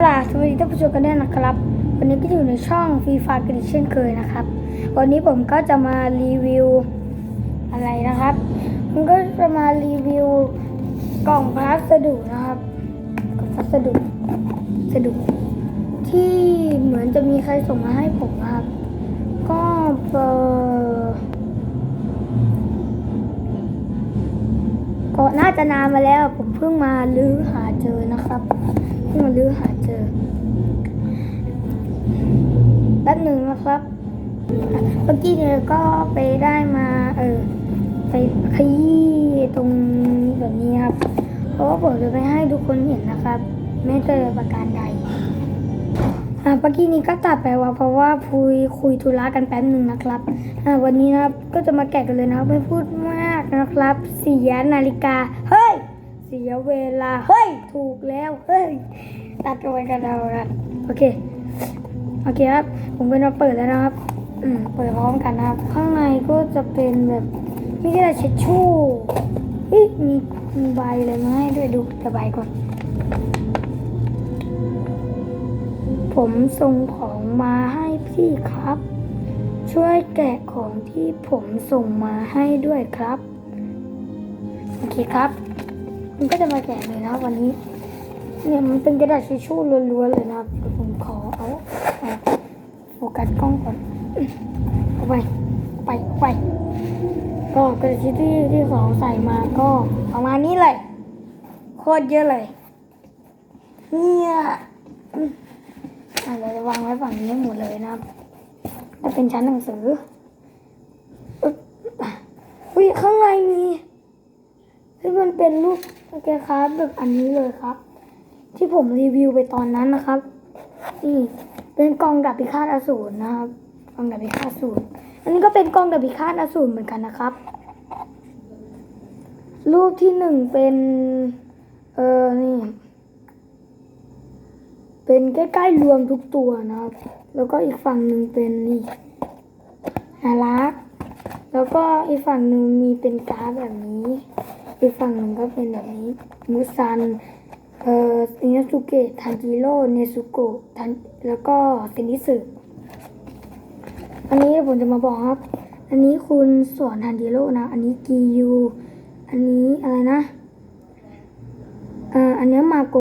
สวัสดีท่านผู้ชมกันด้วยนะครับ วันนี้ก็อยู่ในช่องฟรีไฟกันอีกเช่นเคยนะครับ วันนี้ผมก็จะมารีวิวอะไรนะครับผมก็จะมารีวิวกล่องพัสดุนะครับกล่องพัสดุพัสดุ ที่เหมือนจะมีใครส่งมาให้ผมนะครับ ก็เบอก็น่าจะนานมาแล้วผมเพิ่งมาลื้อหาเจอนะครับ มาลื้อหาเจอแป๊บหนึ่งนะครับอะเมื่อกี้เนี่ยก็ไปได้มา เออ ไปขยี้ตรงแบบนี้ครับ เพราะว่าผมจะไปให้ทุกคนเห็นนะครับ ไม่เจอประการใดอะเมื่อกี้นี้ก็ตัดไปว่าเพราะว่าคุยคุยธุระกันแป๊บหนึ่งนะครับอะวันนี้นะครับก็จะมาแกะกันเลยนะไม่พูดมากนะครับเสียนาฬิกา เสียเวลา เฮ้ย ถูกแล้ว เฮ้ย ตัดกันไปกันเรากัน โอเค โอเคครับ ผมเป็นมาเปิดแล้วนะครับ อืม เปิดพร้อมกันนะครับ ข้างในก็จะเป็นแบบมีกระดาษเช็ดชู่ฮ้ยมีมีใบอะไรมาให้ด้วยดูแต่ใบก่อน ผมส่งของมาให้พี่ครับ ช่วยแกะของที่ผมส่งมาให้ด้วยครับ โอเคครับ มันก็จะมาแกะเลยนะวันนี้ เนี่ยมันเป็นกระดาษทิชชู่ล้วนๆเลยนะครับเดี๋ยวผมขอเอาเอาโฟกัสกล้องก่อนไปไปไปก็กระดาษทิชชู่ที่สองใส่มาก็ประมาณนี้เลยโคตรเยอะเลยเนี่ยเราจะวางไว้ฝั่งนี้หมดเลยนะครับเป็นชั้นหนังสืออุ้ยข้างในมีเฮ้ยมันเป็นรูป โอเคครับแบบอันนี้เลยครับ ที่ผมรีวิวไปตอนนั้นนะครับ นี่เป็นกองดับพิฆาตอสูรนะครับกองดับพิฆาตอสูรอันนี้ก็เป็นกองดับพิฆาตอสูรเหมือนกันนะครับ รูปที่หนึ่งเป็นเออนี่เป็นใกล้ๆรวมทุกตัวนะครับ แล้วก็อีกฝั่งหนึ่งเป็นนี่นารักแล้วก็อีกฝั่งหนึ่งมีเป็นการ์ดแบบนี้ อีกฝั่งหนึ่งก็เป็นแบบนี้มูซันเอ่อเนสุเกะทันจิโร่เนซุโกะทันแล้วก็เซนิสึอันนี้ผมจะมาบอกครับ อันนี้คุณสวนทันจิโร่นะ อันนี้กียู อันนี้อะไรนะอ่าอันนี้มาโก